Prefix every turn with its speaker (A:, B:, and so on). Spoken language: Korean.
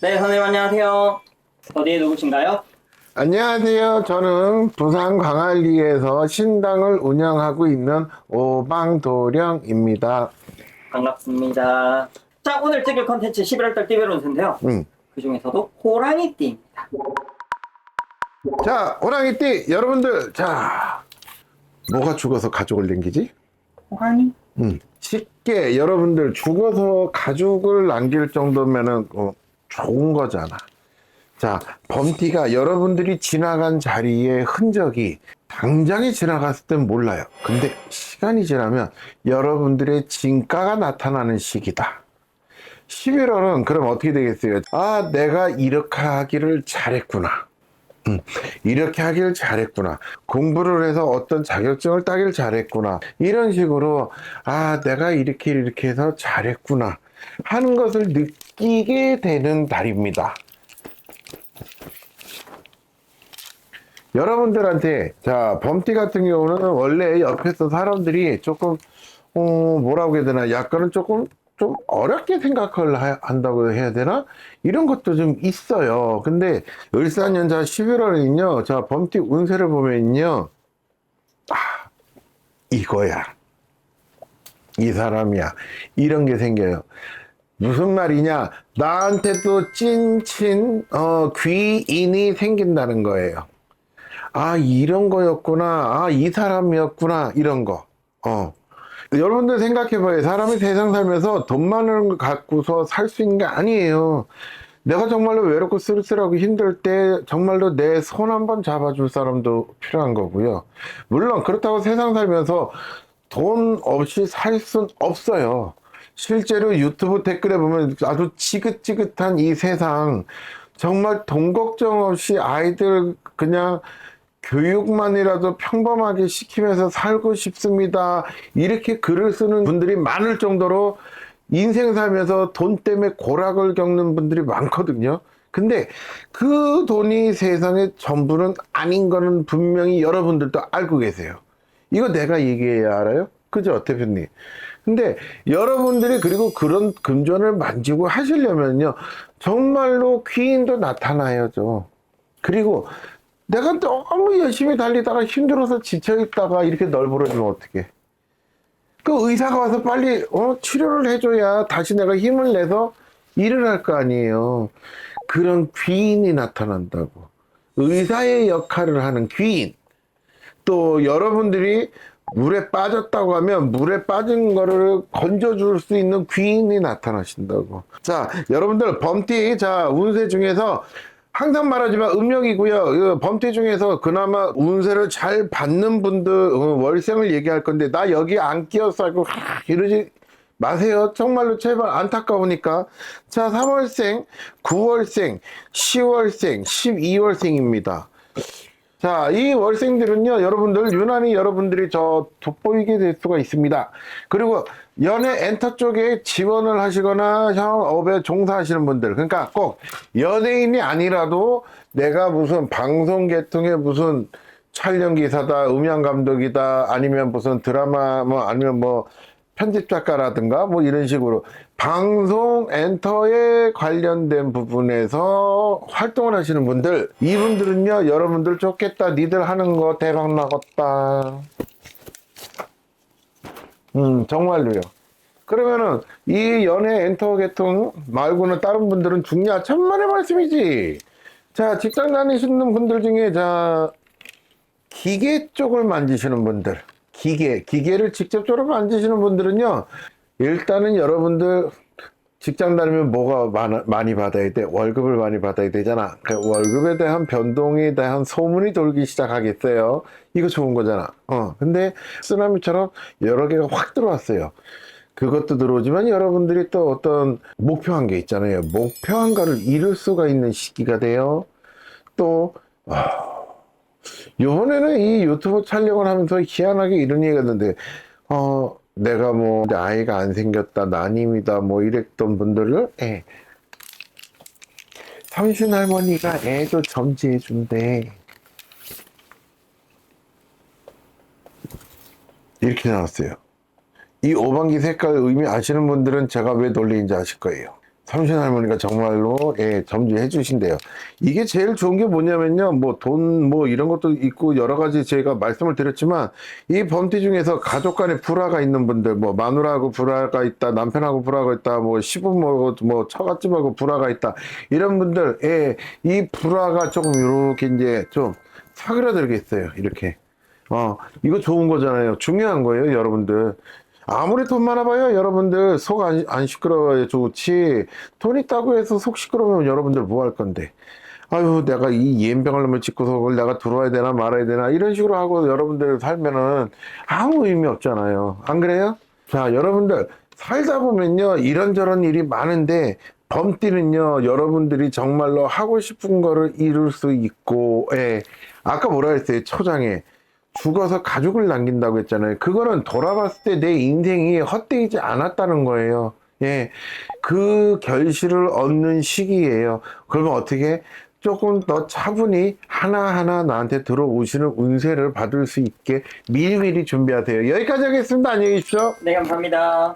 A: 네, 선생님 안녕하세요. 어디에 누구신가요?
B: 안녕하세요. 저는 부산 광안리에서 신당을 운영하고 있는 오방도령입니다.
A: 반갑습니다. 자, 오늘 찍을 컨텐츠 11월달 띠별 운세인데요.
B: 음.
A: 그 중에서도 호랑이 띠입니다.
B: 자, 호랑이띠 여러분들, 자, 뭐가 죽어서 가족을 남기지?
A: 호랑이?
B: 음. 쉽게 여러분들 죽어서 가족을 남길 정도면은 어, 좋은 거잖아. 자, 범띠가 여러분들이 지나간 자리의 흔적이 당장에 지나갔을 땐 몰라요. 근데 시간이 지나면 여러분들의 진가가 나타나는 시기다. 11월은 그럼 어떻게 되겠어요? 아, 내가 이렇게 하기를 잘했구나. 음, 이렇게 하길 잘했구나. 공부를 해서 어떤 자격증을 따길 잘했구나. 이런 식으로, 아, 내가 이렇게 이렇게 해서 잘했구나. 하는 것을 느 끼게 되는 달입니다. 여러분들한테, 자, 범띠 같은 경우는 원래 옆에서 사람들이 조금, 어, 뭐라고 해야 되나, 약간은 조금, 좀 어렵게 생각을 하- 한다고 해야 되나? 이런 것도 좀 있어요. 근데 을사년자 11월에는요, 자, 범띠 운세를 보면요, 아, 이거야. 이 사람이야. 이런 게 생겨요. 무슨 말이냐? 나한테 또 찐친, 어, 귀인이 생긴다는 거예요. 아, 이런 거였구나. 아, 이 사람이었구나. 이런 거. 어. 여러분들 생각해봐요. 사람이 세상 살면서 돈만을 걸 갖고서 살 수 있는 게 아니에요. 내가 정말로 외롭고 쓸쓸하고 힘들 때 정말로 내 손 한번 잡아줄 사람도 필요한 거고요. 물론 그렇다고 세상 살면서 돈 없이 살 순 없어요. 실제로 유튜브 댓글에 보면 아주 지긋지긋한 이 세상 정말 돈 걱정 없이 아이들 그냥 교육만이라도 평범하게 시키면서 살고 싶습니다. 이렇게 글을 쓰는 분들이 많을 정도로 인생 살면서 돈 때문에 고락을 겪는 분들이 많거든요. 근데 그 돈이 세상의 전부는 아닌 거는 분명히 여러분들도 알고 계세요. 이거 내가 얘기해야 알아요? 그죠, 대표님? 근데 여러분들이 그리고 그런 금전을 만지고 하시려면요, 정말로 귀인도 나타나야죠. 그리고 내가 너무 열심히 달리다가 힘들어서 지쳐있다가 이렇게 널브러지면 어떡해. 그 의사가 와서 빨리 어, 치료를 해줘야 다시 내가 힘을 내서 일을 할 거 아니에요. 그런 귀인이 나타난다고. 의사의 역할을 하는 귀인. 또 여러분들이 물에 빠졌다고 하면 물에 빠진 거를 건져줄 수 있는 귀인이 나타나신다고. 자, 여러분들 범띠 자 운세 중에서 항상 말하지만 음력이고요. 이 범띠 중에서 그나마 운세를 잘 받는 분들 어, 월생을 얘기할 건데 나 여기 안 끼어서 하고 하, 이러지 마세요. 정말로 제발 안타까우니까. 자, 3월생, 9월생, 10월생, 12월생입니다. 자, 이 월생들은요, 여러분들, 유난히 여러분들이 저 돋보이게 될 수가 있습니다. 그리고 연애 엔터 쪽에 지원을 하시거나 현업에 종사하시는 분들, 그러니까 꼭 연예인이 아니라도 내가 무슨 방송 계통의 무슨 촬영 기사다, 음향 감독이다, 아니면 무슨 드라마, 뭐, 아니면 뭐, 편집 작가라든가 뭐 이런 식으로 방송 엔터에 관련된 부분에서 활동을 하시는 분들 이분들은요 여러분들 좋겠다. 니들 하는 거 대박 나겠다. 음 정말로요. 그러면은 이 연예 엔터 계통 말고는 다른 분들은 중야 천만의 말씀이지. 자 직장 다니시는 분들 중에 자 기계 쪽을 만지시는 분들, 기계, 기계를 직접적으로 만지시는 분들은요, 일단은 여러분들 직장 다니면 뭐가 많이 받아야 돼? 월급을 많이 받아야 되잖아. 그 월급에 대한 변동에 대한 소문이 돌기 시작하겠어요. 이거 좋은 거잖아. 어, 근데 쓰나미처럼 여러 개가 확 들어왔어요. 그것도 들어오지만 여러분들이 또 어떤 목표한 게 있잖아요. 목표한 거를 이룰 수가 있는 시기가 돼요. 또, 요번에는 이 유튜브 촬영을 하면서 희한하게 이런 얘기가 있는데, 어, 내가 뭐, 아이가 안 생겼다, 난임이다, 뭐 이랬던 분들을, 예. 삼신 할머니가 애도 점지해 준대. 이렇게 나왔어요. 이 오방기 색깔 의미 아시는 분들은 제가 왜 놀리는지 아실 거예요. 삼신 할머니가 정말로 예, 점주해 주신대요. 이게 제일 좋은 게 뭐냐면요. 뭐 돈 뭐 이런 것도 있고 여러 가지 제가 말씀을 드렸지만 이 범띠 중에서 가족 간에 불화가 있는 분들 뭐 마누라하고 불화가 있다 남편하고 불화가 있다 뭐 시부모하고 뭐 처갓집하고 불화가 있다 이런 분들 예, 이 불화가 조금 이렇게 이제 좀 사그라들겠어요. 이렇게 어 이거 좋은 거잖아요. 중요한 거예요, 여러분들. 아무리 돈 많아봐요, 여러분들 속 안 안 시끄러워야 좋지. 돈 있다고 해서 속 시끄러우면 여러분들 뭐 할 건데. 아유, 내가 이 이엠병을 놈을 짓고 속을 내가 들어와야 되나 말아야 되나 이런 식으로 하고 여러분들 살면은 아무 의미 없잖아요. 안 그래요? 자, 여러분들 살다 보면요 이런저런 일이 많은데 범띠는요 여러분들이 정말로 하고 싶은 거를 이룰 수 있고, 예. 아까 뭐라 했어요 초장에 죽어서 가족을 남긴다고 했잖아요. 그거는 돌아봤을 때 내 인생이 헛되지 않았다는 거예요. 예. 그 결실을 얻는 시기예요. 그러면 어떻게? 조금 더 차분히 하나하나 나한테 들어오시는 운세를 받을 수 있게 미리미리 준비하세요. 여기까지 하겠습니다. 안녕히 계십시오.
A: 네, 감사합니다.